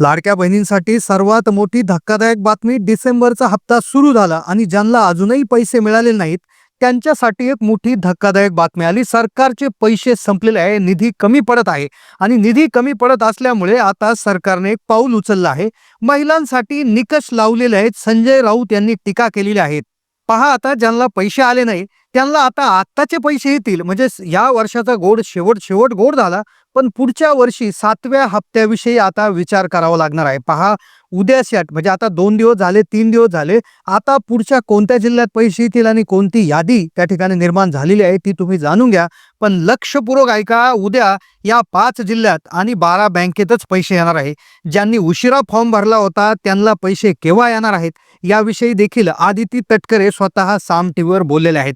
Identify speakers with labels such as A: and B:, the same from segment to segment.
A: लाडक्या बहिणींसाठी सर्वात मोठी धक्कादायक बातमी डिसेंबरचा हप्ता सुरू झाला आणि ज्यांना अजूनही पैसे मिळाले नाहीत त्यांच्यासाठी एक मोठी धक्कादायक बातमी आली. सरकारचे पैसे संपलेले आहे निधी कमी पडत आहे आणि निधी कमी पडत असल्यामुळे आता सरकारने एक पाऊल उचललं आहे. महिलांसाठी निकष लावलेले आहेत संजय राऊत यांनी टीका केलेली आहेत पहा आता ज्यांना पैसे आले नाही त्यांना आता आत्ताचे पैसे येतील. म्हणजे या वर्षाचा गोड शेवट शेवट गोड झाला. पण पुढच्या वर्षी सातव्या हप्त्याविषयी आता विचार करावा लागणार आहे. पहा उद्या शेट म्हणजे आता दोन दिवस झाले तीन दिवस झाले. आता पुढच्या कोणत्या जिल्ह्यात पैसे येतील आणि कोणती यादी त्या ठिकाणी निर्माण झालेली आहे ती तुम्ही जाणून घ्या. पण लक्षपूर्वक ऐका उद्या या पाच जिल्ह्यात आणि बारा बँकेतच पैसे येणार आहे. ज्यांनी उशिरा फॉर्म भरला होता त्यांना पैसे केव्हा येणार आहेत? याविषयी देखील आदिती तटकरे स्वतः साम टीव्हीवर बोललेले आहेत.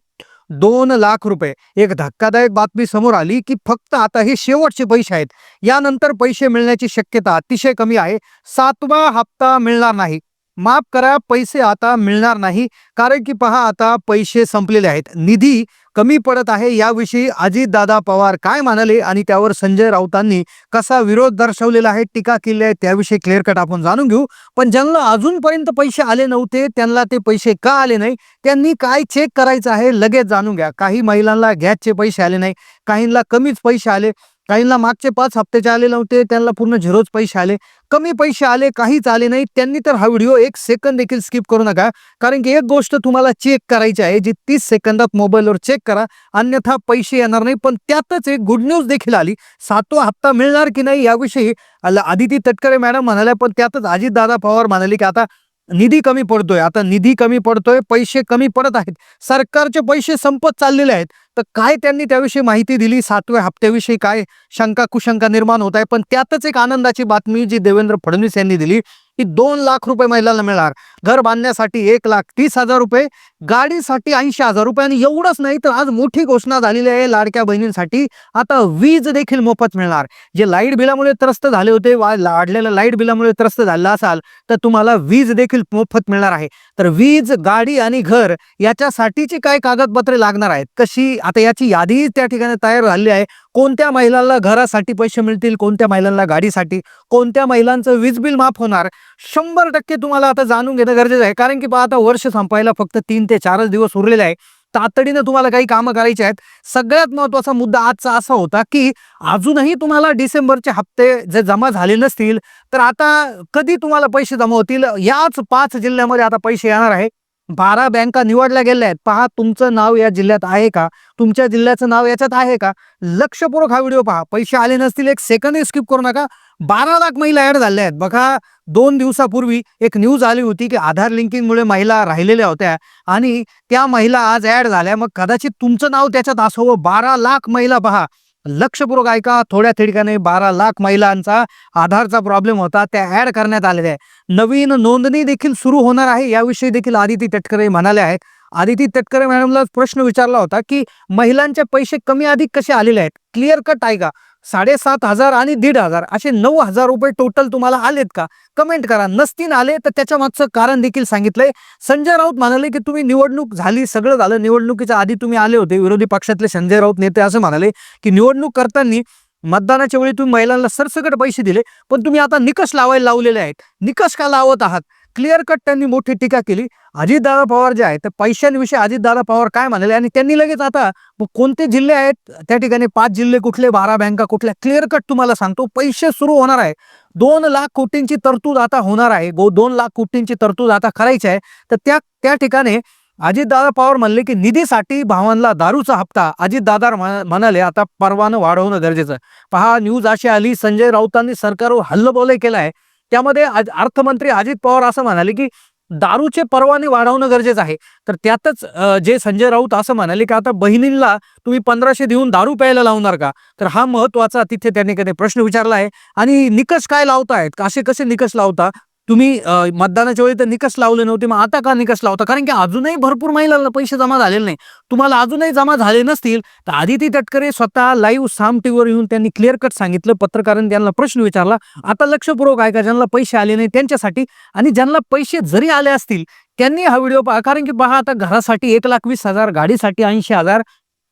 A: दोन लाख रुपये. एक धक्कादायक बातमी समोर आली की फक्त आता हे शेवटचे पैसे आहेत. यानंतर पैसे मिळण्याची शक्यता अतिशय कमी आहे. सातवा हप्ता मिळणार नाही. माफ करा पैसे आता मिळणार नाही. कारण की पहा आता पैसे संपलेले आहेत. निधी कमी पडत आहे याविषयी अजितदादा पवार काय म्हणाले आणि त्यावर संजय राऊतांनी कसा विरोध दर्शवलेला आहे टीका केली आहे त्याविषयी क्लिअर कट आपण जाणून घेऊ. पण ज्यांना अजूनपर्यंत पैसे आले नव्हते त्यांना ते पैसे का आले नाही? त्यांनी काय चेक करायचं आहे लगेच जाणून घ्या. काही महिलांना गॅसचे पैसे आले नाही काहींना कमीच पैसे आले. काहींना मागचे पाच हप्त्याचे आले नव्हते त्यांना पूर्ण झिरोच पैसे आले. कमी पैसे आले काहीच आले नाही. त्यांनी तर हा व्हिडिओ एक सेकंद देखील स्किप करू नका. कारण की एक गोष्ट तुम्हाला चेक करायची आहे जी तीस सेकंदात मोबाईलवर चेक करा. अन्यथा पैसे येणार नाही. पण त्यातच एक गुड न्यूज देखील आली. सातवा हप्ता मिळणार की नाही याविषयी आदिती तटकरे मॅडम म्हणाल्या पण त्यातच अजितदादा पवार म्हणाले की आता निधी कमी पडतोय. आता निधी कमी पडतोय पैसे कमी पडत आहेत. सरकारचे पैसे संपत चाललेले आहेत. तर काय त्यांनी त्याविषयी माहिती दिली? सातव्या हप्त्याविषयी काय शंका कुशंका निर्माण होत आहे? पण त्यातच एक आनंदाची बातमी जी देवेंद्र फडणवीस यांनी दिली की दोन लाख रुपये महिलांना मिळणार. घर बांधण्यासाठी एक लाख तीस हजार रुपये गाडीसाठी ऐंशी हजार रुपये आणि एवढंच नाही तर आज मोठी घोषणा झालेली आहे लाडक्या बहिणींसाठी. आता वीज देखील मोफत मिळणार. जे लाइट बिलामुळे त्रस्त झाले होते वा लाडलेल्या लाइट बिलामुळे त्रस्त झालेला असाल तर तुम्हाला वीज देखील मोफत मिळणार आहे. तर वीज गाडी आणि घर याच्यासाठीची काय कागदपत्रे लागणार आहेत? कशी आता याची यादी त्या ठिकाणी तयार झाली आहे. कोणत्या महिलांना घरासाठी पैसे मिळतील कोणत्या महिलांना गाडीसाठी कोणत्या महिलांचं वीज बिल माफ होणार? शंभर टक्के तुम्हाला आता जाणून घेणं गरजेचं आहे. कारण की पहा आता वर्ष संपायला फक्त तीन ते चारच दिवस उरलेले आहे. तातडीनं तुम्हाला काही कामं करायची आहेत. सगळ्यात महत्त्वाचा मुद्दा आजचा असा होता की अजूनही तुम्हाला डिसेंबरचे हप्ते जे जमा झाले नसतील तर आता कधी तुम्हाला पैसे जमा होतील? याच पाच जिल्ह्यामध्ये आता पैसे येणार आहे. बारा बँका निवडल्या गेल्या आहेत. पहा तुमचं नाव या जिल्ह्यात आहे का? तुमच्या जिल्ह्याचं नाव याच्यात आहे का? लक्षपूर्वक हा व्हिडिओ पहा. पैसे आले नसतील एक सेकंडही स्किप करू नका. बारा लाख महिला ऍड झाल्या आहेत. बघा दोन दिवसापूर्वी एक न्यूज आली होती की आधार लिंकिंगमुळे महिला राहिलेल्या होत्या आणि त्या महिला आज ऍड झाल्या. मग कदाचित तुमचं नाव त्याच्यात असावं. बारा लाख महिला पहा. लक्षपूर्वक ऐका थोड्या ठिकाणी बारा लाख महिलांचा आधारचा प्रॉब्लेम होता त्या ऍड करण्यात आलेल्या आहे नवीन नोंदणी देखील सुरू होणार आहे याविषयी देखील आदिती तटकरे म्हणाले आहेत. आदिती तटकरे मॅडमला प्रश्न विचारला होता की महिलांचे पैसे कमी अधिक कसे आलेले आहेत? क्लिअर कट आहे का साडेसात हजार आणि दीड हजार असे नऊ हजार रुपये टोटल तुम्हाला आलेत का? कमेंट करा. नसतील आले तर त्याच्या मागचं कारण देखील सांगितलंय. संजय राऊत म्हणाले की तुम्ही निवडणूक झाली सगळं झालं. निवडणुकीच्या आधी तुम्ही आले होते. विरोधी पक्षातले संजय राऊत नेते असं म्हणाले की निवडणूक करताना मतदानाच्या वेळी तुम्ही महिलांना सरसकट पैसे दिले पण तुम्ही आता निकष लावायला लावलेले आहेत. निकष का लावत आहात? क्लिअर कट त्यांनी मोठी टीका केली. अजितदादा पवार जे आहे तर पैशांविषयी अजितदादा पवार काय म्हणाले आणि त्यांनी लगेच आता मग कोणते जिल्हे आहेत? त्या ठिकाणी पाच जिल्हे कुठले बारा बँका कुठल्या? क्लिअर कट तुम्हाला सांगतो. पैसे सुरू होणार आहे. दोन लाख कोटींची तरतूद आता होणार आहे. गो दोन लाख कोटींची तरतूद आता करायची आहे. तर त्या त्या ठिकाणी अजितदादा पवार म्हणले की निधीसाठी भावांना दारूचा हप्ता. अजितदादा म्हणाले आता परवानं वाढवणं गरजेचं आहे. पहा न्यूज अशी आली संजय राऊतांनी सरकारवर हल्लबोले केला आहे त्यामध्ये अर्थमंत्री अजित पवार असं म्हणाले की दारूचे परवाने वाढवणं गरजेचं आहे. तर त्यातच जे संजय राऊत असं म्हणाले की आता बहिणींना तुम्ही पंधराशे देऊन दारू प्यायला लावणार का? तर हा महत्त्वाचा तिथे त्यांनी कधी प्रश्न विचारला आहे. आणि निकष काय लावतायत? असे कसे निकष लावता? तुम्ही मतदानाच्या वेळी तर निकष लावले नव्हते मग आता का निकष लावता? कारण की अजूनही भरपूर महिलांना पैसे जमा झालेले नाही. तुम्हाला अजूनही जमा झाले नसतील तर आदिती तटकरे स्वतः लाईव्ह साम टीव्हीवर येऊन त्यांनी क्लिअर कट सांगितलं पत्रकारांनी त्यांना प्रश्न विचारला आता लक्षपूर्वक आहे का ज्यांना पैसे आले नाही त्यांच्यासाठी आणि ज्यांना पैसे जरी आले असतील त्यांनी हा व्हिडिओ पहा. कारण की पहा आता घरासाठी एक लाख वीस हजार गाडीसाठी ऐंशी हजार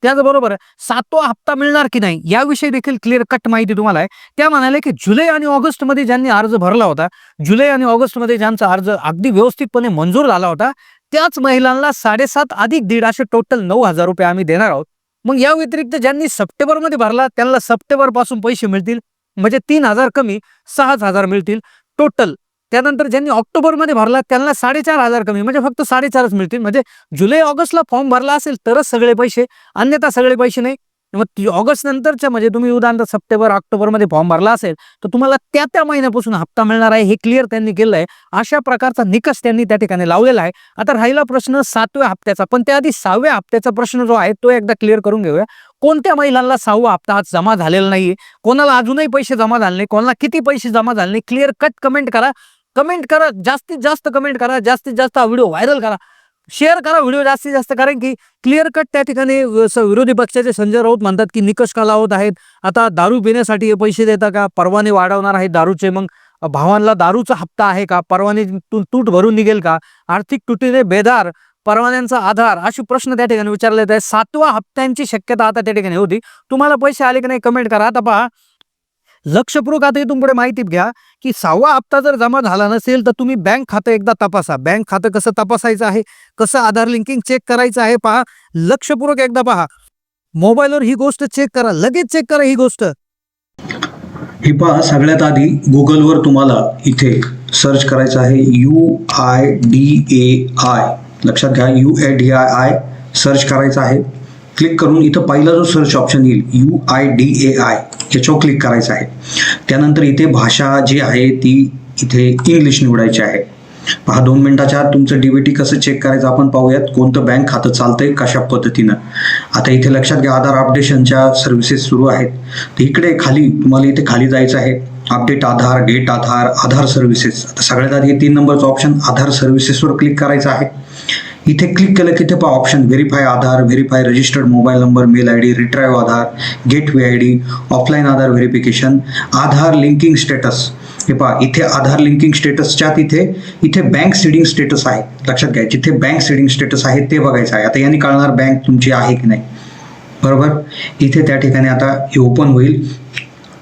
A: त्याचबरोबर सातवा हप्ता मिळणार की नाही याविषयी देखील क्लिअर कट माहिती तुम्हाला आहे. त्या म्हणाले की जुलै आणि ऑगस्टमध्ये ज्यांनी अर्ज भरला होता जुलै आणि ऑगस्टमध्ये ज्यांचा अर्ज अगदी व्यवस्थितपणे मंजूर झाला होता त्याच महिलांना साडेसात अधिक दीड असे टोटल नऊ हजार रुपये आम्ही देणार आहोत. मग या व्यतिरिक्त ज्यांनी सप्टेंबरमध्ये भरला त्यांना सप्टेंबरपासून पैसे मिळतील. म्हणजे तीन हजार कमी सहाच हजार मिळतील. टोटल त्यानंतर ज्यांनी ऑक्टोबरमध्ये भरला त्यांना साडेचार हजार कमी म्हणजे फक्त साडेचारच मिळतील. म्हणजे जुलै ऑगस्टला फॉर्म भरला असेल तरच सगळे पैसे अन्यथा सगळे पैसे नाही. मग ती ऑगस्ट नंतरच्या म्हणजे तुम्ही उदाहरणार्थ सप्टेंबर ऑक्टोबरमध्ये फॉर्म भरला असेल तर तुम्हाला त्या त्या महिन्यापासून हप्ता मिळणार आहे हे क्लिअर त्यांनी केलं आहे. अशा प्रकारचा निकष त्यांनी त्या ठिकाणी लावलेला आहे. आता राहिला प्रश्न सातव्या हप्त्याचा पण त्याआधी सहाव्या हप्त्याचा प्रश्न जो आहे तो एकदा क्लिअर करून घेऊया. कोणत्या महिलांना सहावा हप्ता आज जमा झालेला नाहीये? कोणाला अजूनही पैसे जमा झाले नाही कोणाला किती पैसे जमा झाले नाही? क्लिअर कट कमेंट करा. कमेंट करा जास्तीत जास्त कमेंट करा जास्तीत जास्त हा व्हिडिओ व्हायरल करा. शेअर करा व्हिडिओ जास्तीत जास्त कारण की क्लिअर कट त्या ठिकाणी स- विरोधी पक्षाचे संजय राऊत म्हणतात की निकष काला होत आहेत. आता दारू पिण्यासाठी हे पैसे देता का? परवाने वाढवणार आहेत दारूचे. मग भावांना दारूचा हप्ता आहे का? परवाने तू- तूट भरून निघेल का? आर्थिक तुटीने बेदार परवान्यांचा आधार असे प्रश्न त्या ठिकाणी विचारले जात आहेत सातवा हप्त्यांची शक्यता आता त्या ठिकाणी होती. तुम्हाला पैसे आले की नाही कमेंट करा. आता पहा लक्षपूर्वक आता तुमकडे माहिती घ्या की सहावा हप्ता जर जमा झाला नसेल तर तुम्ही बँक खातं एकदा तपासा. बँक खातं कसं तपासायचं आहे कसं आधार लिंकिंग चेक करायचं आहे पहा. लक्षपूर्वक एकदा पहा. मोबाईलवर ही गोष्ट चेक करा लगेच चेक करा ही गोष्ट.
B: हे पहा सगळ्यात आधी गुगलवर तुम्हाला इथे सर्च करायचं आहे U I D A I लक्षात घ्या U A D I I search करायचं आहे. क्लिक करून इथं पहिला जो सर्च ऑप्शन येईल U I D A I याच्यावर क्लिक करायचं आहे. त्यानंतर इथे भाषा जी आहे ती इथे इंग्लिश निवडायची आहे. पहा दोन मिनिटाच्या आत तुमचं डीबीटी कसं चेक करायचं आपण पाहूयात. कोणतं बँक खातं चालतंय कशा पद्धतीनं? आता इथे लक्षात घ्या आधार अपडेशनच्या सर्व्हिसेस सुरू आहेत. तर इकडे खाली तुम्हाला इथे खाली जायचं आहे. Update Aadhaar get Aadhaar Aadhaar services आता सगळ्यात आधी तीन नंबरचं ऑप्शन आधार सर्व्हिसेसवर क्लिक करायचं आहे. इथे क्लिक केलं की ते पहा option verify Aadhaar verify registered mobile number mail I D retrieve Aadhaar gateway I D offline Aadhaar verification Aadhaar linking status हे पहा इथे आधार लिंकिंग स्टेटसच्या तिथे इथे बँक सीडिंग स्टेटस आहे. लक्षात घ्या जिथे बँक सीडिंग स्टेटस आहे ते बघायचं आहे. आता यांनी कळणार बँक तुमची आहे की नाही. बरोबर? इथे त्या ठिकाणी आता हे ओपन होईल.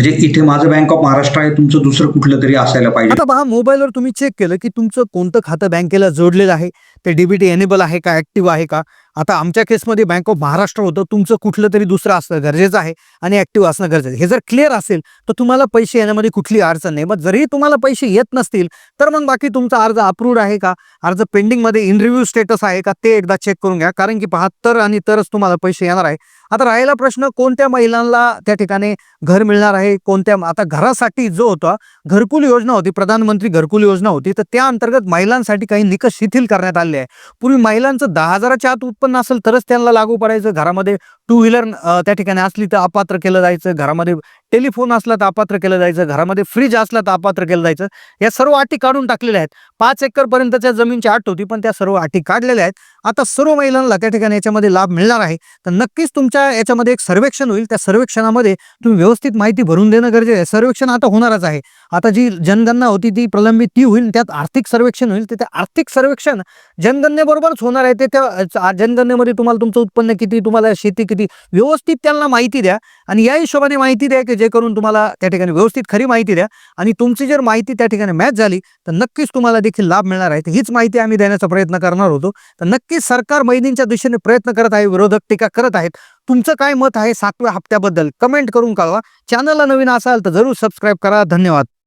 B: म्हणजे इथे माझं बँक ऑफ महाराष्ट्र आहे तुमचं दुसरं कुठलं तरी असायला पाहिजे.
A: आता पहा मोबाईलवर तुम्ही चेक केलं की तुमचं कोणतं खातं बँकेला जोडलेलं आहे ते डीबीटी एनेबल आहे का ऍक्टिव्ह आहे का? आता आमच्या केसमध्ये बँक ऑफ महाराष्ट्र होतं. तुमचं कुठलं तरी दुसरं असणं गरजेचं आहे आणि ॲक्टिव्ह असणं गरजेचं आहे. हे जर क्लिअर असेल तर तुम्हाला पैसे येण्यामध्ये कुठली अडचण नाही. मग जरी तुम्हाला पैसे येत नसतील तर मग बाकी तुमचा अर्ज अप्रूव्ड आहे का? अर्ज पेंडिंगमध्ये इन रिव्ह्यू स्टेटस आहे का? ते एकदा चेक करून घ्या. कारण की पहा तर आणि तरच तुम्हाला पैसे येणार आहे. आता राहिला प्रश्न कोणत्या महिलांना त्या ठिकाणी घर मिळणार आहे? कोणत्या आता घरासाठी जो होता घरकुल योजना होती प्रधानमंत्री घरकुल योजना होती तर त्या अंतर्गत महिलांसाठी काही निकष शिथिल करण्यात आले आहे. पूर्वी महिलांचं दहा हजाराच्या आत उत्पन्न असेल तरच त्यांना लागू पडायचं. घरामध्ये टू व्हीलर त्या ठिकाणी असली तर अपात्र केलं जायचं. घरामध्ये टेलिफोन असला तर अपात्र केलं जायचं घरामध्ये फ्रीज असला तर अपात्र केलं जायचं. या सर्व अटी काढून टाकलेल्या आहेत. पाच एकर पर्यंतच्या जमीनची अट होती पण त्या सर्व अटी काढलेल्या आहेत. आता सर्व महिलांना त्या ठिकाणी याच्यामध्ये लाभ मिळणार आहे. तर नक्कीच तुमच्या याच्यामध्ये एक सर्वेक्षण होईल. त्या सर्वेक्षणामध्ये तुम्ही व्यवस्थित माहिती भरून देणं गरजेचं आहे. सर्वेक्षण आता होणारच आहे. आता जी जनगणना होती ती प्रलंबित ती होईल. त्यात आर्थिक सर्वेक्षण होईल. तर त्या आर्थिक सर्वेक्षण जनगणनेबरोबरच होणार आहे. ते त्या जनगणनेमध्ये तुम्हाला तुमचं उत्पन्न किती तुम्हाला शेती किती व्यवस्थित त्यांना माहिती द्या. आणि या हिशोबाने माहिती द्या की करून तुम्हाला त्या ठिकाणी व्यवस्थित खरी माहिती द्या. आणि तुमची जर माहिती त्या ठिकाणी मॅच झाली तर नक्कीच तुम्हाला देखील लाभ मिळणार आहे. हीच माहिती आम्ही देण्याचा प्रयत्न करणार होतो. तर नक्कीच सरकार महिनींच्या दिशेने प्रयत्न करत आहे विरोधक टीका करत आहेत. तुमचं काय मत आहे सातव्या हप्त्याबद्दल? कमेंट करून कळवा. चॅनलला नवीन असाल तर जरूर सबस्क्राईब करा. धन्यवाद.